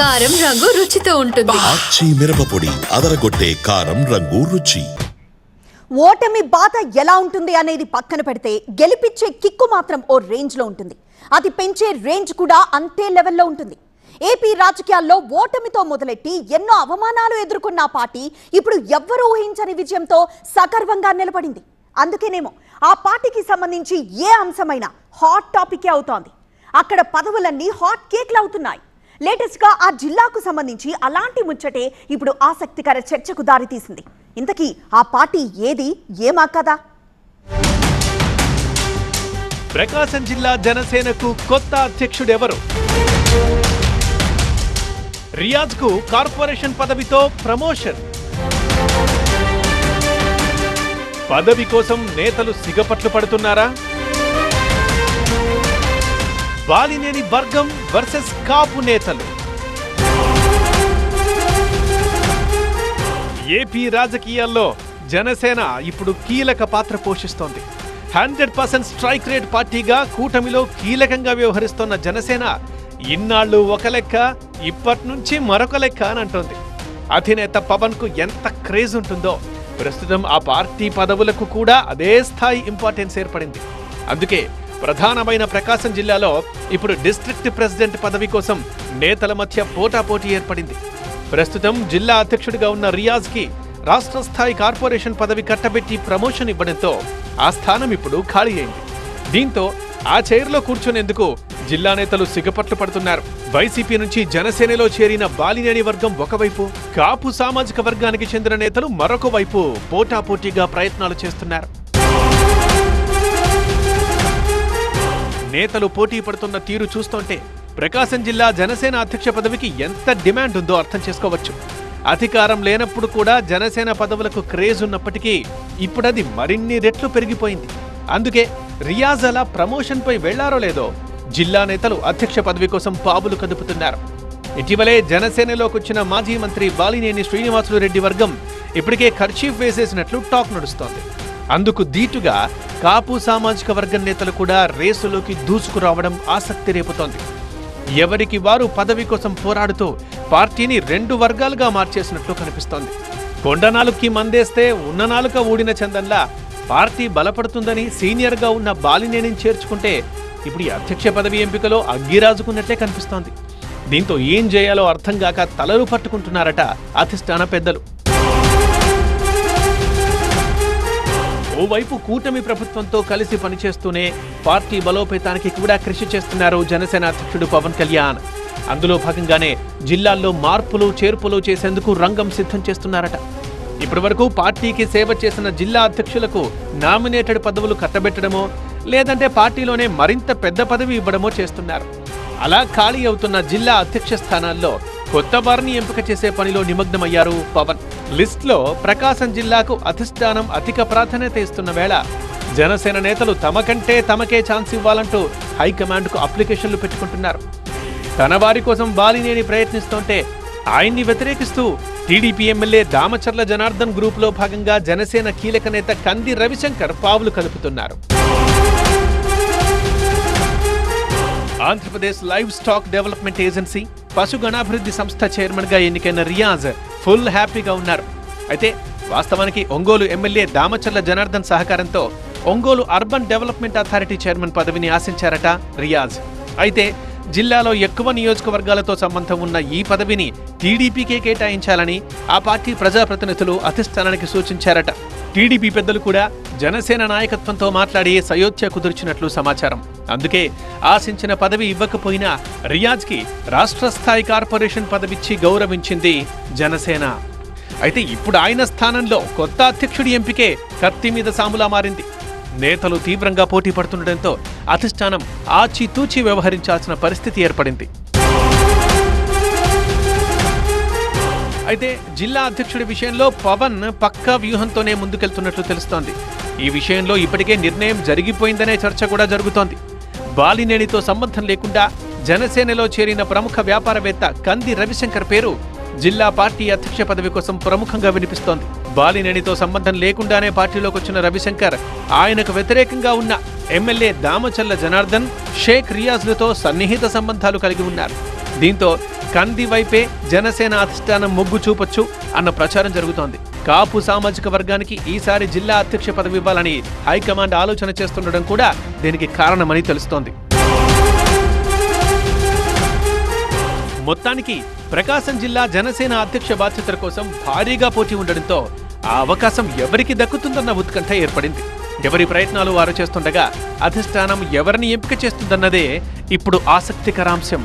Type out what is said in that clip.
కారం రంగు రుచితో ఉంటుంది. ఆచి మిరపపొడి అదరగొట్టే కారం రంగు రుచి. ఓటమి బాధ ఎలా ఉంటుంది అనేది పక్కన పెడితే గెలిపించే కిక్కు మాత్రం ఓ రేంజ్లో ఉంటుంది. అది పెంచే రేంజ్ కూడా అంతే లెవెల్లో ఉంటుంది. ఏపీ రాజకీయాల్లో ఓటమితో మొదలెట్టి ఎన్నో అవమానాలు ఎదుర్కొన్న ఆ పార్టీ ఇప్పుడు ఎవ్వరూ ఊహించని విజయంతో సగర్వంగా నిలబడింది. అందుకేనేమో ఆ పార్టీకి సంబంధించి ఏ అంశమైనా హాట్ టాపికే అవుతోంది. అక్కడ పదవులన్నీ హాట్ కేక్లు అవుతున్నాయి. లేటెస్ట్గా ఆ జిల్లాకు సంబంధించి అలాంటి ముచ్చటే ఇప్పుడు ఆసక్తికర చర్చకు దారితీసింది. ఇంతకీ ఆ పార్టీ ఏది ఏమా కదా? ప్రకాశం జిల్లా జనసేనకు కొత్త అధ్యక్షుడెవరు? రియాజ్కు కార్పొరేషన్ పదవితో ప్రమోషన్. పదవి కోసం నేతలు సిగపట్లు పడుతున్నారా? బాలినేని వర్గం వర్సెస్ కాపు నేతలు. ఏపీ రాజకీయాల్లో జనసేన ఇప్పుడు కీలక పాత్ర పోషిస్తోంది. హండ్రెడ్ పర్సెంట్ స్ట్రైక్ రేట్ పార్టీగా కూటమిలో కీలకంగా వ్యవహరిస్తోన్న జనసేన ఇన్నాళ్ళు ఒక లెక్క ఇప్పటి నుంచి మరొక లెక్క అని అంటోంది. అధినేత పవన్కు ఎంత క్రేజ్ ఉంటుందో ప్రస్తుతం ఆ పార్టీ పదవులకు కూడా అదే స్థాయి ఇంపార్టెన్స్ ఏర్పడింది. అందుకే ప్రధానమైన ప్రకాశం జిల్లాలో ఇప్పుడు డిస్ట్రిక్ట్ ప్రెసిడెంట్ పదవి కోసం నేతల మధ్య పోటాపోటీ ఏర్పడింది. ప్రస్తుతం జిల్లా అధ్యక్షుడిగా ఉన్న రియాజ్కి రాష్ట్ర స్థాయి కార్పొరేషన్ పదవి కట్టబెట్టి ప్రమోషన్ ఇవ్వడంతో ఆ స్థానం ఇప్పుడు ఖాళీ అయింది. దీంతో ఆ చైర్లో కూర్చునేందుకు జిల్లా నేతలు సిగపట్లు పడుతున్నారు. వైసీపీ నుంచి జనసేనలో చేరిన బాలినేని వర్గం ఒకవైపు కాపు సామాజిక వర్గానికి చెందిన నేతలు మరొక వైపు పోటాపోటీగా ప్రయత్నాలు చేస్తున్నారు. నేతలు పోటీ పడుతున్న తీరు చూస్తుంటే ప్రకాశం జిల్లా జనసేన అధ్యక్ష పదవికి ఎంత డిమాండ్ ఉందో అర్థం చేసుకోవచ్చు. అధికారం లేనప్పుడు కూడా జనసేన పదవులకు క్రేజ్ ఉన్నప్పటికీ ఇప్పుడది మరిన్ని రెట్లు పెరిగిపోయింది. అందుకే రియాజ్ అలా ప్రమోషన్పై వెళ్ళారో లేదో జిల్లా నేతలు అధ్యక్ష పదవి కోసం పాబులు కదుపుతున్నారు. ఇటీవలే జనసేనలోకి వచ్చిన మాజీ మంత్రి బాలినేని శ్రీనివాసులు రెడ్డి వర్గం ఇప్పటికే ఖర్చీఫ్ వేసేసినట్లు టాక్ నడుస్తోంది. అందుకు దీటుగా కాపు సామాజిక వర్గం నేతలు కూడా రేసులోకి దూసుకురావడం ఆసక్తి రేపుతోంది. ఎవరికి వారు పదవి కోసం పోరాడుతూ పార్టీని రెండు వర్గాలుగా మార్చేసినట్లు కనిపిస్తోంది. కొండనాలుకి మందేస్తే ఉన్ననాలుక ఊడిన చందంలా పార్టీ బలపడుతుందని సీనియర్గా ఉన్న బాలినేని చేర్చుకుంటే ఇప్పుడు ఈ అధ్యక్ష పదవి ఎంపికలో అగ్గిరాజుకున్నట్లే కనిపిస్తోంది. దీంతో ఏం చేయాలో అర్థం కాక తలలు పట్టుకుంటున్నారట అధిష్టాన పెద్దలు. ఓవైపు కూటమి ప్రభుత్వంతో కలిసి పనిచేస్తూనే పార్టీ బలోపేతానికి కూడా కృషి చేస్తున్నారు జనసేన అధ్యక్షుడు పవన్ కళ్యాణ్. అందులో భాగంగానే జిల్లాల్లో మార్పులు చేర్పులు చేసేందుకు రంగం సిద్ధం చేస్తున్నారట. ఇప్పటి వరకు పార్టీకి సేవ చేసిన జిల్లా అధ్యక్షులకు నామినేటెడ్ పదవులు కట్టబెట్టడమో లేదంటే పార్టీలోనే మరింత పెద్ద పదవి ఇవ్వడమో చేస్తున్నారు. అలా ఖాళీ అవుతున్న జిల్లా అధ్యక్ష స్థానాల్లో కొత్త వారిని ఎంపిక చేసే పనిలో నిమగ్నమయ్యారు పవన్. లిస్ట్లో ప్రకాశం జిల్లాకు అధిష్టానం అధిక ప్రాధాన్యత ఇస్తున్న వేళ జనసేన నేతలు తమకంటే తమకే ఛాన్స్ ఇవ్వాలంటూ హైకమాండ్కు అప్లికేషన్లు పెట్టుకుంటున్నారు. తన వారి కోసం బాలినేని ప్రయత్నిస్తుంటే ఆయన్ని వ్యతిరేకిస్తూ టీడీపీ ఎమ్మెల్యే దామచర్ల జనార్దన్ గ్రూపులో భాగంగా జనసేన కీలక నేత కంది రవిశంకర్ పావులు కలుపుతున్నారు. Andhra Pradesh live stock development agency పశుగణాభివృద్ధి సంస్థ చైర్మన్గా ఎన్నికైన రియాజ్ ఫుల్ హ్యాపీగా ఉన్నారు. అయితే వాస్తవానికి ఒంగోలు ఎమ్మెల్యే దామచర్ల జనార్దన్ సహకారంతో Ongole urban development authority chairman పదవిని ఆశించారట రియాజ్. అయితే జిల్లాలో ఎక్కువ నియోజకవర్గాలతో సంబంధం ఉన్న ఈ పదవిని టీడీపీకే కేటాయించాలని ఆ పార్టీ ప్రజాప్రతినిధులు అధిష్టానానికి సూచించారట. టీడీపీ పెద్దలు కూడా జనసేన నాయకత్వంతో మాట్లాడి సయోధ్య కుదుర్చినట్లు సమాచారం. అందుకే ఆశించిన పదవి ఇవ్వకపోయినా రియాజ్కి రాష్ట్ర స్థాయి కార్పొరేషన్ పదవిచ్చి గౌరవించింది జనసేన. అయితే ఇప్పుడు ఆయన స్థానంలో కొత్త అధ్యక్షుడి ఎంపికే కత్తి మీద సాములా మారింది. నేతలు తీవ్రంగా పోటీ పడుతుండటంతో అధిష్టానం ఆచితూచి వ్యవహరించాల్సిన పరిస్థితి ఏర్పడింది. అయితే జిల్లా అధ్యక్షుడి విషయంలో పవన్ పక్కా వ్యూహంతోనే ముందుకెళ్తున్నట్లు తెలుస్తోంది. ఈ విషయంలో ఇప్పటికే నిర్ణయం జరిగిపోయిందనే చర్చ కూడా జరుగుతోంది. బాలినేనితో సంబంధం లేకుండా జనసేనలో చేరిన ప్రముఖ వ్యాపారవేత్త కంది రవిశంకర్ పేరు జిల్లా పార్టీ అధ్యక్ష పదవి కోసం ప్రముఖంగా వినిపిస్తోంది. బాలినేనితో సంబంధం లేకుండానే పార్టీలోకి వచ్చిన రవిశంకర్ ఆయనకు వ్యతిరేకంగా ఉన్న ఎమ్మెల్యే దామచల్ల జనార్దన్ షేక్ రియాజ్లతో సన్నిహిత సంబంధాలు కలిగి ఉన్నారు. దీంతో కంది వైపే జనసేన అధిష్టానం మొగ్గు చూపొచ్చు అన్న ప్రచారం జరుగుతోంది. కాపు సామాజిక వర్గానికి ఈసారి జిల్లా అధ్యక్ష పదవి ఇవ్వాలని హైకమాండ్ ఆలోచన చేస్తుండడం కూడా దీనికి కారణమని తెలుస్తోంది. మొత్తానికి ప్రకాశం జిల్లా జనసేన అధ్యక్ష బాధ్యతల కోసం భారీగా పోటీ ఉండడంతో ఆ అవకాశం ఎవరికి దక్కుతుందన్న ఉత్కంఠ ఏర్పడింది. ఎవరి ప్రయత్నాలు వారు చేస్తుండగా అధిష్టానం ఎవరిని ఎంపిక చేస్తుందన్నదే ఇప్పుడు ఆసక్తికరాంశం